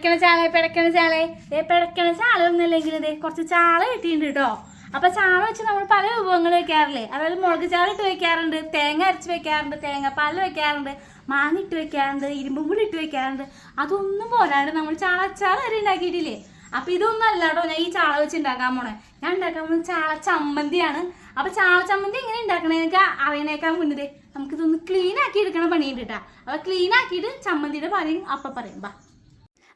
പിടക്കണ ചാളെ പിടക്കണ ചാളെ. ഏ പിടക്കണ ഒന്നല്ലെങ്കിൽ ഇതേ കുറച്ച് ചാള കിട്ടിയിട്ടുണ്ട് കേട്ടോ. അപ്പൊ ചാള വെച്ച് നമ്മൾ പല വിഭവങ്ങൾ വെക്കാറില്ലേ? അതായത് മുളക് ചാള ഇട്ട് വെക്കാറുണ്ട് തേങ്ങ അരച്ച് വെക്കാറുണ്ട് തേങ്ങാപ്പാൽ വെക്കാറുണ്ട് മാങ്ങ ഇട്ട് വെക്കാറുണ്ട് ഇരുമ്പും കൂടി ഇട്ട് വെക്കാറുണ്ട്. അതൊന്നും പോരാണ്ട് നമ്മൾ ചാള അച്ചാർ വരെ ഉണ്ടാക്കിയിട്ടില്ലേ? അപ്പൊ ഇതൊന്നും അല്ല കേട്ടോ ഞാൻ ഈ ചാള വെച്ച് ഉണ്ടാക്കാൻ പോണേ. ഞാൻ ഉണ്ടാക്കാൻ പോകുന്നത് ചാള ചമ്മന്തിയാണ്. അപ്പൊ ചാള ചമ്മന്തി എങ്ങനെ ഉണ്ടാക്കണേ എനിക്ക് അറിയണേക്കാൻ മുന്നേ നമുക്കിതൊന്ന് ക്ലീൻ ആക്കി എടുക്കണ പണിയുണ്ട് കേട്ടോ. അപ്പൊ ക്ലീൻ ആക്കിയിട്ട് ചമ്മന്തിയുടെ പറയും അപ്പൊ പറയും. ബാ.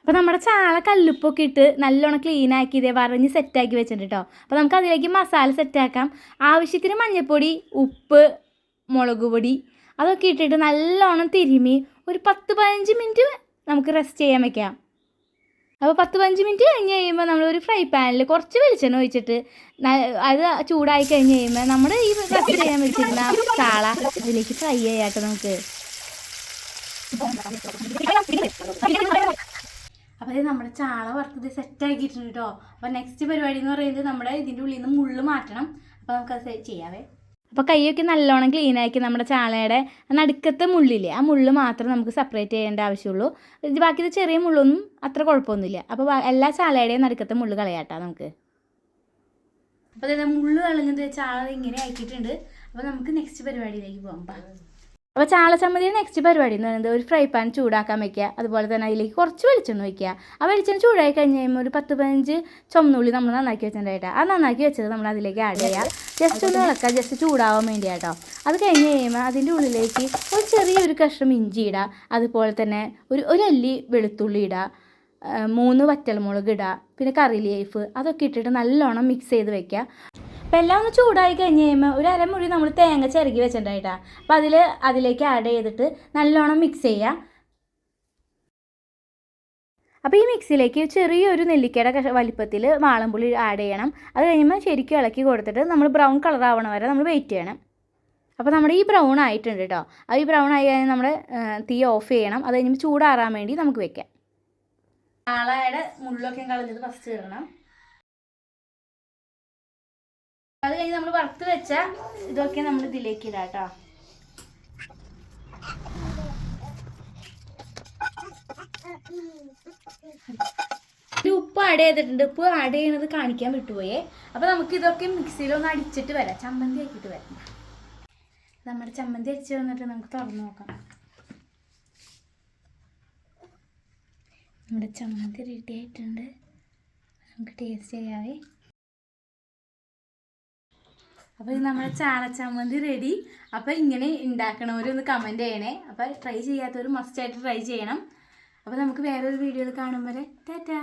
അപ്പോൾ നമ്മുടെ ചാള കല്ലുപ്പൊക്കെ ഇട്ട് നല്ലോണം ക്ലീൻ ആക്കി ഇതേ വറഞ്ഞ് സെറ്റാക്കി വെച്ചിട്ടുണ്ട് കേട്ടോ അപ്പോൾ നമുക്ക് അതിലേക്ക് മസാല സെറ്റാക്കാം ആവശ്യത്തിന് മഞ്ഞൾപ്പൊടി ഉപ്പ് മുളക് പൊടി അതൊക്കെ ഇട്ടിട്ട് നല്ലോണം തിരുമി ഒരു പത്ത് പതിനഞ്ച് മിനിറ്റ് നമുക്ക് റെസ്റ്റ് ചെയ്യാൻ വെക്കാം. അപ്പോൾ പത്ത് പതിനഞ്ച് മിനിറ്റ് കഴിഞ്ഞ് കഴിയുമ്പോൾ നമ്മൾ ഒരു ഫ്രൈ പാനിൽ കുറച്ച് വെളിച്ചെണ്ണ ഒഴിച്ചിട്ട് അത് ചൂടായി കഴിഞ്ഞ് കഴിയുമ്പോൾ നമ്മൾ ഈ റെസ്റ്റ് ചെയ്യാൻ വെച്ചിരുന്ന ചാള അതിലേക്ക് ഫ്രൈ ചെയ്യാട്ടോ നമുക്ക്. അപ്പോൾ ഇത് നമ്മുടെ ചാള വറുത്തത് സെറ്റ് ആക്കിയിട്ടുണ്ട് കേട്ടോ അപ്പോൾ നെക്സ്റ്റ് പരിപാടി എന്ന് പറയുന്നത് നമ്മുടെ ഇതിന്റെ ഉള്ളിൽ നിന്ന് മുള്ള് മാറ്റണം. അപ്പോൾ നമുക്കത് ചെയ്യാവേ. അപ്പോൾ കൈയൊക്കെ നല്ലോണം ക്ലീൻ ആക്കി നമ്മുടെ ചാളയുടെ നടുക്കത്തെ മുള്ളില്ലേ ആ മുള്ള് മാത്രം നമുക്ക് സെപ്പറേറ്റ് ചെയ്യേണ്ട ആവശ്യമുള്ളൂ. ഇത് ബാക്കിയത് ചെറിയ മുള്ളൊന്നും അത്ര കുഴപ്പമൊന്നുമില്ല. അപ്പോൾ എല്ലാ ചാളയുടെയും നടുക്കത്തെ മുള്ള് കളയാട്ടോ നമുക്ക്. അപ്പോൾ അതായത് മുള്ള് കളഞ്ഞത് ചാള ഇങ്ങനെ ആക്കിയിട്ടുണ്ട്. അപ്പോൾ നമുക്ക് നെക്സ്റ്റ് പരിപാടിയിലേക്ക് പോകാം. അപ്പോൾ ചാളച്ചമ്മതി നെക്സ്റ്റ് പരിപാടി എന്ന് പറയുന്നത് ഒരു ഫ്രൈ പാൻ ചൂടാക്കാൻ വെക്കുക. അതുപോലെ തന്നെ അതിലേക്ക് കുറച്ച് വെളിച്ചെണ്ണ വയ്ക്കുക ആ വെളിച്ചെണ്ണ ചൂടായി കഴിഞ്ഞ് കഴിയുമ്പോൾ ഒരു പത്ത് പതിനഞ്ച് ചുമന്നുള്ളി നമ്മൾ നന്നാക്കി വെച്ചിട്ടുണ്ടായിട്ട്. ആ നന്നാക്കി വെച്ചത് നമ്മൾ അതിലേക്ക് ആഡ് ചെയ്യുക. ജസ്റ്റ് ഒന്ന് ഇളക്കുക ജസ്റ്റ് ചൂടാവാൻ വേണ്ടി കേട്ടോ അത് കഴിഞ്ഞ് കഴിയുമ്പോൾ അതിന്റെ ഉള്ളിലേക്ക് ഒരു ചെറിയൊരു കഷ്ണം ഇഞ്ചി ഇടുക. അതുപോലെ തന്നെ ഒരു ഒരു അല്ലി വെളുത്തുള്ളി ഇടുക. മൂന്ന് വറ്റൽമുളക് ഇടുക. പിന്നെ കറി ലീഫ് അതൊക്കെ ഇട്ടിട്ട് നല്ലോണം മിക്സ് ചെയ്ത് വെക്കുക. അപ്പം എല്ലാം ഒന്ന് ചൂടായി കഴിഞ്ഞ് കഴിയുമ്പോൾ ഒരു അരമുറി നമ്മൾ തേങ്ങ ചിരകി വെച്ചിട്ടുണ്ടായിട്ടാണ് അപ്പം അതിൽ അതിലേക്ക് ആഡ് ചെയ്തിട്ട് നല്ലോണം മിക്സ് ചെയ്യുക അപ്പോൾ ഈ മിക്സിയിലേക്ക് ചെറിയൊരു നെല്ലിക്കയുടെ കഷ വലിപ്പത്തിൽ വാളംപുളി ആഡ് ചെയ്യണം. അത് കഴിയുമ്പോൾ ശരിക്കും ഇളക്കി കൊടുത്തിട്ട് നമ്മൾ ബ്രൗൺ കളർ ആവണ വരെ നമ്മൾ വെയിറ്റ് ചെയ്യണം. അപ്പോൾ നമ്മുടെ ഈ ബ്രൗൺ ആയിട്ടുണ്ട് കേട്ടോ അത് ഈ ബ്രൗൺ ആയി കഴിഞ്ഞാൽ നമ്മൾ തീ ഓഫ് ചെയ്യണം. അത് കഴിയുമ്പോൾ ചൂടാറാൻ വേണ്ടി നമുക്ക് വെക്കാം. ആളയുടെ മുള്ളൊക്കെ കളഞ്ഞത് ഫസ്റ്റ് ഇടണം. അത് കഴിഞ്ഞ് നമ്മൾ വറുത്ത് വെച്ച ഇതൊക്കെ നമ്മൾ ഇതിലേക്ക് ഇടാം കേട്ടോ. ഉപ്പ് ആഡ് ചെയ്തിട്ടുണ്ട്. ഉപ്പ് ആഡ് ചെയ്യണത് കാണിക്കാൻ വിട്ടുപോയേ. അപ്പോൾ നമുക്ക് ഇതൊക്കെ മിക്സിയിലൊന്ന് അടിച്ചിട്ട് വരാം. ചമ്മന്തി ആക്കിട്ട് വരാം. നമ്മുടെ ചമ്മന്തി അടിച്ച് വന്നിട്ട് നമുക്ക് തുറന്നു നോക്കാം. നമ്മുടെ ചമ്മന്തി റെഡി ആയിട്ടുണ്ട്. നമുക്ക് ടേസ്റ്റ് ചെയ്യാവേ. അപ്പോൾ ഇത് നമ്മുടെ ചാണച്ചമ്മന്തി റെഡി അപ്പോൾ ഇങ്ങനെ ഉണ്ടാക്കണവരൊന്ന് കമന്റ് ചെയ്യണേ. അപ്പോൾ ട്രൈ ചെയ്യാത്തവർ മസ്റ്റായിട്ട് ട്രൈ ചെയ്യണം. അപ്പോൾ നമുക്ക് വേറൊരു വീഡിയോയിൽ കാണുമ്പോൾ ടാറ്റാ.